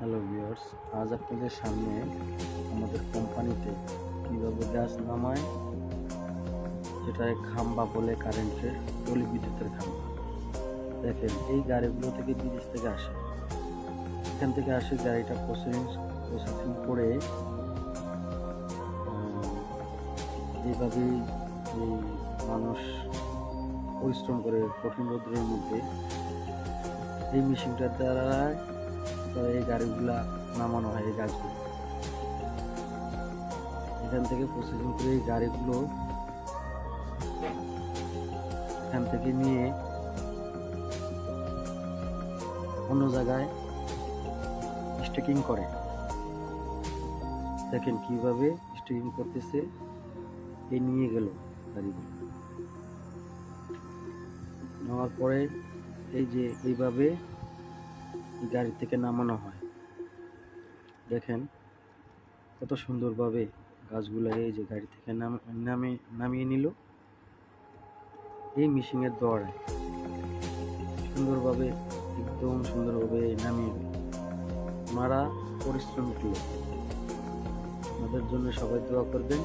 Hello viewers, আজ আপনাদের সামনে আমাদের কোম্পানিতে কীভাবে গাছ নামায় যেটা খাম্বা বলে কারেন্টের পলি বিদ্যুতের খাম্বা। দেখেন, এই গাড়িগুলো থেকে বিদেশ থেকে আসে। এখান থেকে আসে গাড়িটা প্রসেসিং প্রসেসিং করে এই মানুষ পরিশ্রম করে কঠিন রোদ্রের মধ্যে এই মেশিনটার দ্বারা তো এই গাড়িগুলা নামানো হয়, এই গাছগুলো। এখান থেকে প্রসেসিং করে এই গাড়িগুলো এখান থেকে নিয়ে অন্য জায়গায় স্টেকিং করে। দেখেন কীভাবে স্টেকিং করতেছে এই নিয়ে গেল গাড়িগুলো। নেওয়ার পরে এই যে এইভাবে গাড়ি থেকে নামানো হয়। দেখেন, কত সুন্দরভাবে গাছগুলো এই যে গাড়ি থেকে নাম, নামে, নামিয়ে নিল। এই মেশিনের দ্বারায় সুন্দরভাবে, একদম সুন্দরভাবে নামিয়ে দিল। মারা পরিশ্রম লোক আমাদের জন্য সবাই দোয়া করবেন?